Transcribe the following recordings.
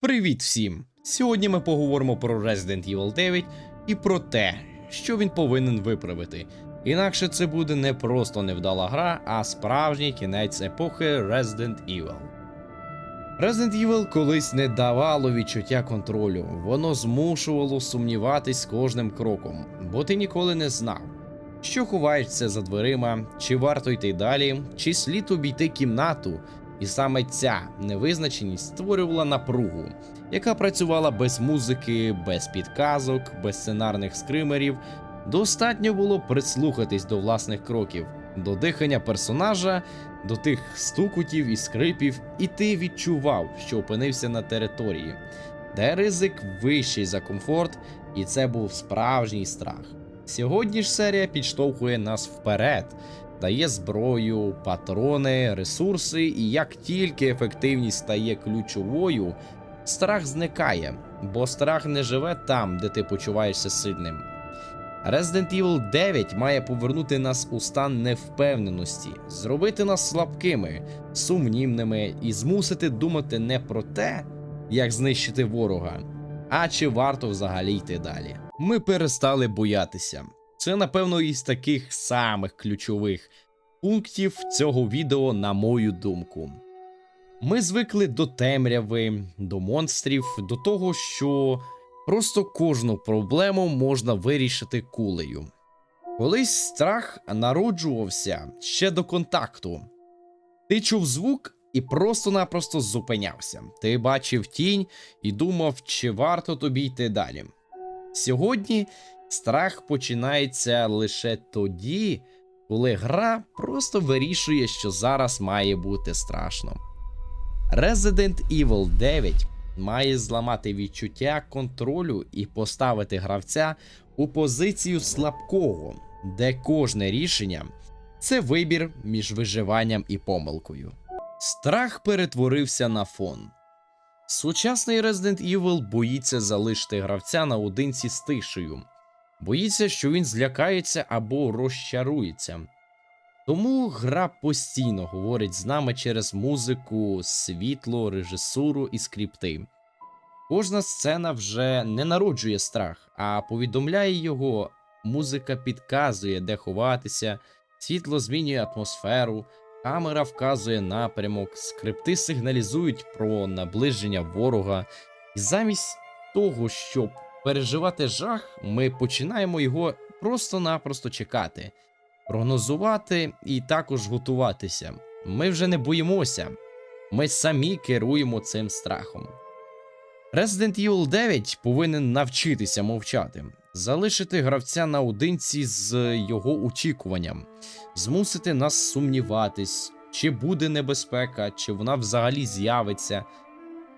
Привіт всім! Сьогодні ми поговоримо про Resident Evil 9 і про те, що він повинен виправити. Інакше це буде не просто невдала гра, а справжній кінець епохи Resident Evil. Resident Evil колись не давало відчуття контролю, воно змушувало сумніватись з кожним кроком, бо ти ніколи не знав, що ховаєшся за дверима, чи варто йти далі, чи слід обійти кімнату, і саме ця невизначеність створювала напругу, яка працювала без музики, без підказок, без сценарних скримерів. Достатньо було прислухатись до власних кроків, до дихання персонажа, до тих стукутів і скрипів, і ти відчував, що опинився на території, де ризик вищий за комфорт, і це був справжній страх. Сьогодні ж серія підштовхує нас вперед, дає зброю, патрони, ресурси, і як тільки ефективність стає ключовою, страх зникає, бо страх не живе там, де ти почуваєшся сильним. Resident Evil 9 має повернути нас у стан невпевненості, зробити нас слабкими, сумнівними і змусити думати не про те, як знищити ворога, а чи варто взагалі йти далі. Ми перестали боятися. Це, напевно, із таких самих ключових пунктів цього відео, на мою думку. Ми звикли до темряви, до монстрів, до того, що просто кожну проблему можна вирішити кулею. Колись страх народжувався ще до контакту. Ти чув звук і просто-напросто зупинявся. Ти бачив тінь і думав, чи варто тобі йти далі. Сьогодні страх починається лише тоді, коли гра просто вирішує, що зараз має бути страшно. Resident Evil 9 має зламати відчуття контролю і поставити гравця у позицію слабкого, де кожне рішення це вибір між виживанням і помилкою. Страх перетворився на фон. Сучасний Resident Evil боїться залишити гравця наодинці з тишею, боїться, що він злякається або розчарується. Тому гра постійно говорить з нами через музику, світло, режисуру і скрипти. Кожна сцена вже не народжує страх, а повідомляє його, музика підказує, де ховатися, світло змінює атмосферу, камера вказує напрямок, скрипти сигналізують про наближення ворога, і замість того, щоб переживати жах, ми починаємо його просто-напросто чекати прогнозувати і також готуватися. Ми вже не боїмося, ми самі керуємо цим страхом. Resident Evil 9 повинен навчитися мовчати, залишити гравця наодинці з його очікуванням, змусити нас сумніватись, чи буде небезпека, чи вона взагалі з'явиться.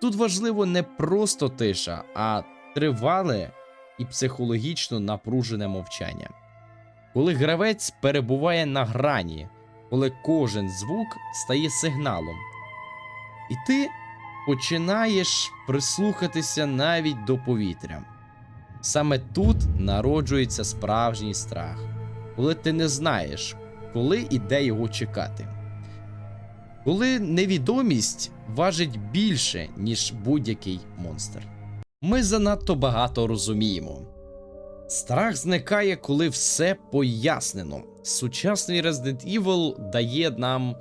Тут важливо не просто тиша, а тривале і психологічно напружене мовчання коли гравець перебуває на грані, коли кожен звук стає сигналом. І ти починаєш прислухатися навіть до повітря. Саме тут народжується справжній страх, коли ти не знаєш, коли і де його чекати. Коли невідомість важить більше, ніж будь-який монстр. Ми занадто багато розуміємо. Страх зникає, коли все пояснено. Сучасний Resident Evil дає нам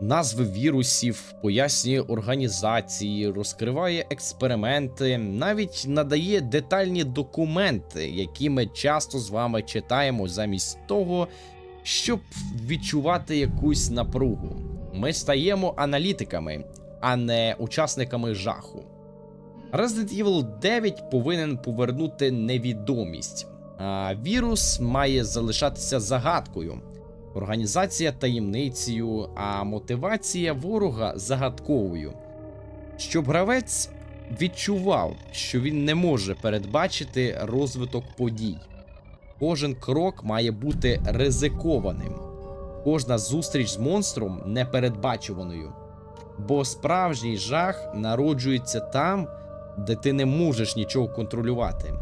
назви вірусів, пояснює організації, розкриває експерименти, навіть надає детальні документи, які ми часто з вами читаємо замість того, щоб відчувати якусь напругу. Ми стаємо аналітиками, а не учасниками жаху. Resident Evil 9 повинен повернути невідомість, а вірус має залишатися загадкою, організація таємницею, а мотивація ворога загадковою. Щоб гравець відчував, що він не може передбачити розвиток подій. Кожен крок має бути ризикованим, кожна зустріч з монстром непередбачуваною. Бо справжній жах народжується там, де ти не можеш нічого контролювати,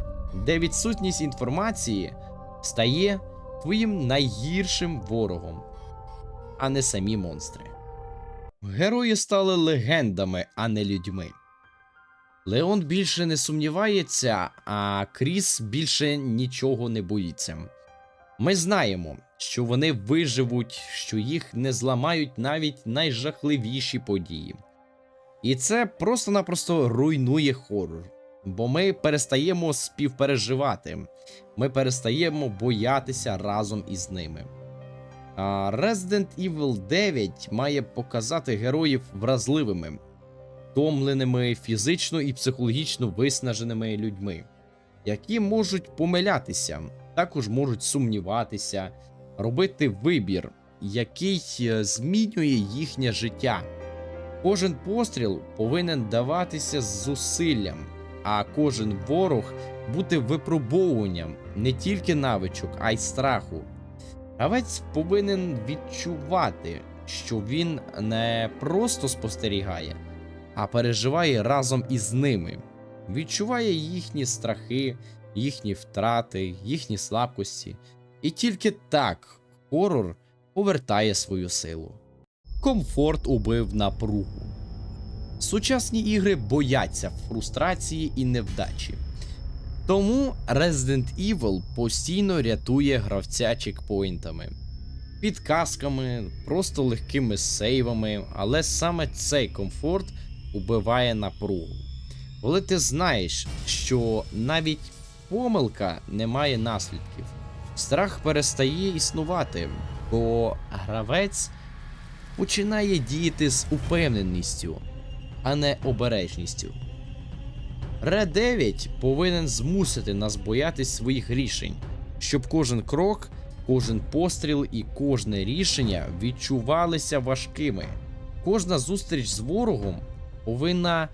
де відсутність інформації стає твоїм найгіршим ворогом, а не самі монстри. Герої стали легендами, а не людьми. Леон більше не сумнівається, а Кріс більше нічого не боїться. Ми знаємо, що вони виживуть, що їх не зламають навіть найжахливіші події. І це просто-напросто руйнує хорор. Бо ми перестаємо співпереживати, ми перестаємо боятися разом із ними. А Resident Evil 9 має показати героїв вразливими, втомленими, фізично і психологічно виснаженими людьми, які можуть помилятися, також можуть сумніватися, робити вибір, який е, змінює їхнє життя. Кожен постріл повинен даватися з зусиллям, а кожен ворог бути випробовуванням не тільки навичок, а й страху. Гравець повинен відчувати, що він не просто спостерігає, а переживає разом із ними, відчуває їхні страхи, їхні втрати, їхні слабкості. І тільки так хорор повертає свою силу. Комфорт убив напругу. Сучасні ігри бояться фрустрації і невдачі. Тому Resident Evil постійно рятує гравця чекпоінтами, підказками, просто легкими сейвами, але саме цей комфорт убиває напругу. Коли ти знаєш, що навіть помилка не має наслідків, страх перестає існувати, бо гравець починає діяти з упевненістю, а не обережністю. Red 9 повинен змусити нас боятись своїх рішень, щоб кожен крок, кожен постріл і кожне рішення відчувалися важкими. Кожна зустріч з ворогом повинна,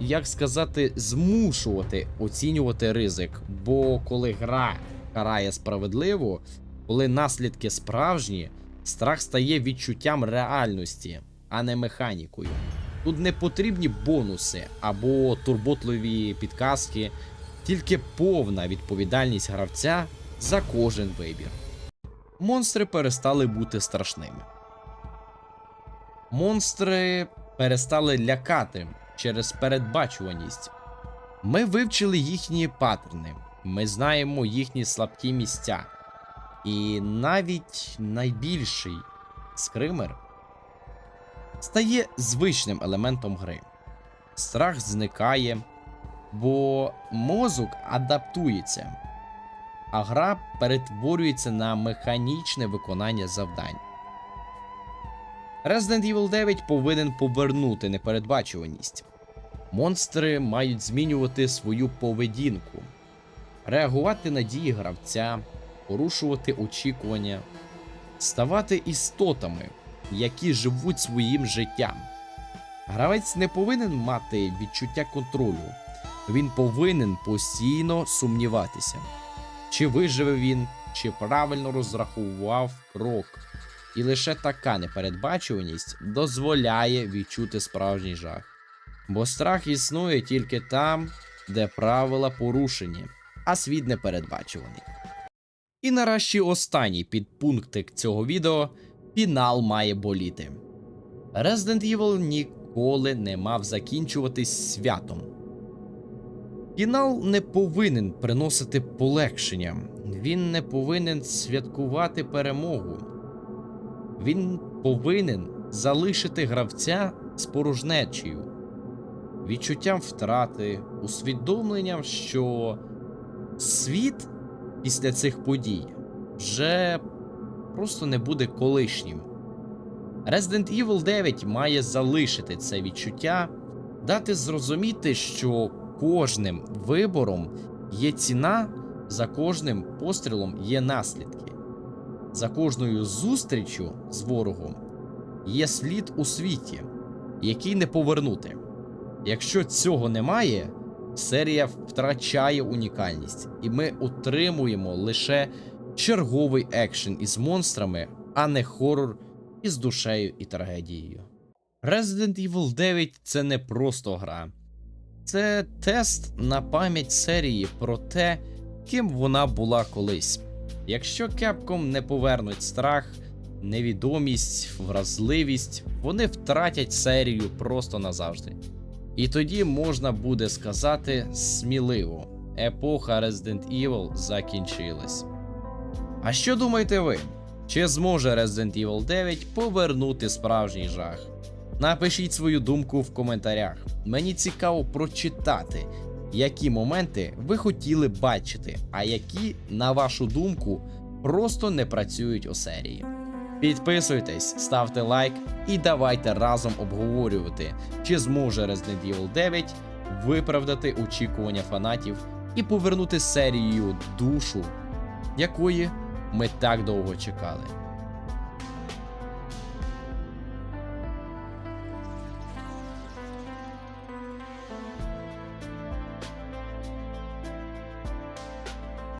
як сказати, змушувати оцінювати ризик. Бо коли гра карає справедливо, коли наслідки справжні, страх стає відчуттям реальності, а не механікою. Тут не потрібні бонуси або турботливі підказки, тільки повна відповідальність гравця за кожен вибір. Монстри перестали бути страшними. Монстри перестали лякати через передбачуваність. Ми вивчили їхні паттерни, ми знаємо їхні слабкі місця. І навіть найбільший скример стає звичним елементом гри. Страх зникає, бо мозок адаптується, а гра перетворюється на механічне виконання завдань. Resident Evil 9 повинен повернути непередбачуваність. Монстри мають змінювати свою поведінку, реагувати на дії гравця, порушувати очікування, ставати істотами, які живуть своїм життям. Гравець не повинен мати відчуття контролю, він повинен постійно сумніватися, чи виживе він, чи правильно розрахував крок. І лише така непередбачуваність дозволяє відчути справжній жах. Бо страх існує тільки там, де правила порушені, а світ непередбачуваний. І нарешті останній підпунктик цього відео фінал має боліти. Resident Evil ніколи не мав закінчуватись святом. Фінал не повинен приносити полегшення, він не повинен святкувати перемогу. Він повинен залишити гравця з порожнечею, відчуттям втрати, усвідомленням, що світ після цих подій вже просто не буде колишнім. Resident Evil 9 має залишити це відчуття, дати зрозуміти, що кожним вибором є ціна, за кожним пострілом є наслідки. За кожною зустрічю з ворогом є слід у світі, який не повернути. Якщо цього немає, серія втрачає унікальність, і ми отримуємо лише черговий екшен із монстрами, а не хорор із душею і трагедією. Resident Evil 9 це не просто гра, це тест на пам'ять серії про те, ким вона була колись. Якщо Capcom не повернуть страх, невідомість, вразливість, вони втратять серію просто назавжди. І тоді можна буде сказати сміливо: епоха Resident Evil закінчилась. А що думаєте ви? Чи зможе Resident Evil 9 повернути справжній жах? Напишіть свою думку в коментарях. Мені цікаво прочитати, які моменти ви хотіли бачити, а які, на вашу думку, просто не працюють у серії. Підписуйтесь, ставте лайк і давайте разом обговорювати, чи зможе Resident Evil 9 виправдати очікування фанатів і повернути серію душу, якої ми так довго чекали.